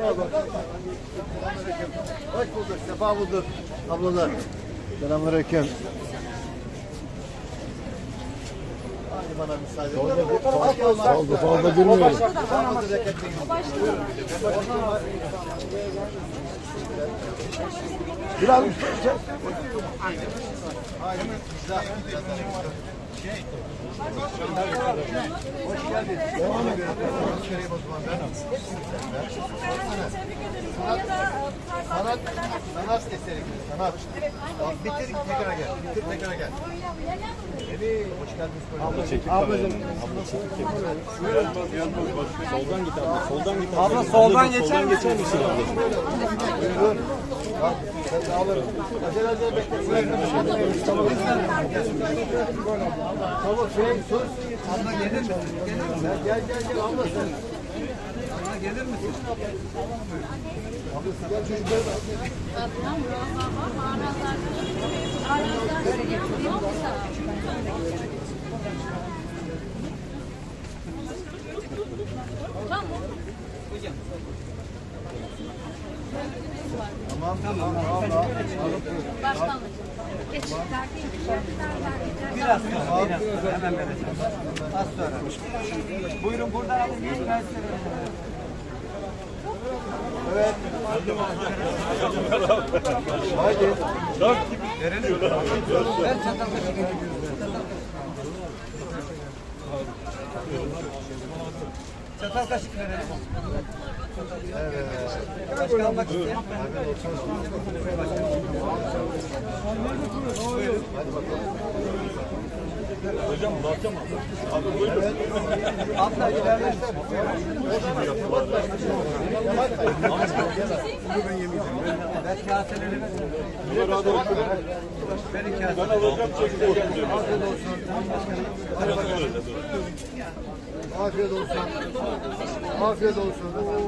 Merhaba. Hoş bulduk, sefa bulduk ablalar. Selamünaleyküm. Hadi bana müsaade. Solda, solda, girmiyor. Biraz Sanat, sanat eseri gibi, sanat. Tamam, bitir, tekrar gel. Bitir, tekrar gel. Evet, hoş geldiniz. Abla çekip Ablacığım. Soldan git abla. Soldan git. Abla soldan geçer misin? geçer misin abla? Buyurun. Bak, ben de alırım. Acele acele bekleyin. Tamam, şey, sus. Abla gelir misin? Gelir misin? Gel, gel, gel, abla sen. Abla gelir misin? Gel çocuklar. Tamam, tamam, abla. Biraz sonra. Biraz sonra. Hemen vereceğim. Az sonra. Buyurun buradan alın. Ben size vereceğim. Evet. Haydi. Ver çatal kaşık gelin. Çatal kaşık verelim. Başka almak isteyen? Hocam. Afiyet olsun. Afiyet olsun.